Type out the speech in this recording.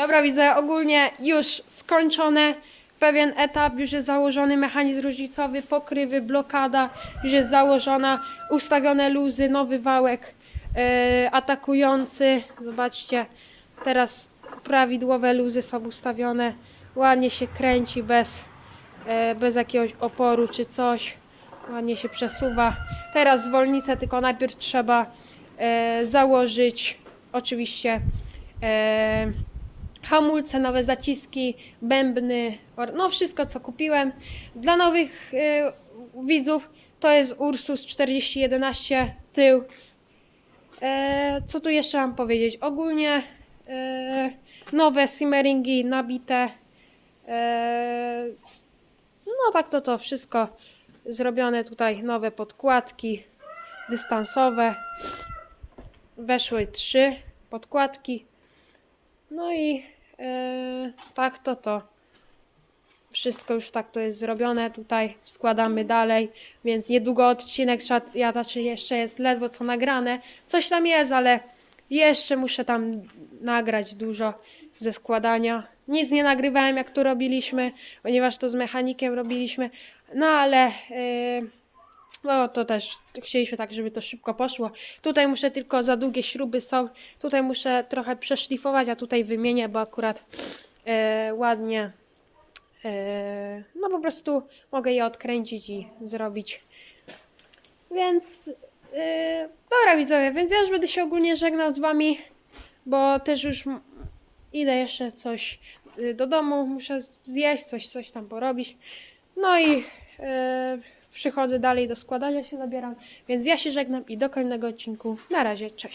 Dobra, widzę ogólnie już skończone. Pewien etap, już jest założony mechanizm różnicowy, pokrywy, blokada, już jest założona, ustawione luzy, nowy wałek e, atakujący. Zobaczcie, teraz prawidłowe luzy są ustawione. Ładnie się kręci bez, e, bez jakiegoś oporu czy coś. Ładnie się przesuwa. Teraz zwolnicę, tylko najpierw trzeba e, założyć oczywiście e, hamulce, nowe zaciski, bębny, no wszystko co kupiłem. Dla nowych e, widzów to jest Ursus 4011 tył. E, co tu jeszcze mam powiedzieć? Ogólnie e, nowe simmeringi nabite. E, no tak to to wszystko zrobione tutaj nowe podkładki dystansowe. Weszły trzy podkładki. No i e, tak to to. Wszystko już tak to jest zrobione. Tutaj składamy dalej, więc niedługo odcinek ja znaczy jeszcze jest ledwo co nagrane. Coś tam jest, ale jeszcze muszę tam nagrać dużo ze składania. Nic nie nagrywałem jak tu robiliśmy, ponieważ to z mechanikiem robiliśmy. No ale e, no to też chcieliśmy tak, żeby to szybko poszło. Tutaj muszę tylko za długie śruby są. Tutaj muszę trochę przeszlifować, a tutaj wymienię, bo akurat e, ładnie e, no po prostu mogę je odkręcić i zrobić. Więc e, dobra widzowie, więc ja już będę się ogólnie żegnał z wami, bo też już idę jeszcze coś y, do domu, muszę zjeść, coś, coś tam porobić. No i e, przychodzę dalej do składania się zabieram. Więc ja się żegnam i do kolejnego odcinku. Na razie, cześć.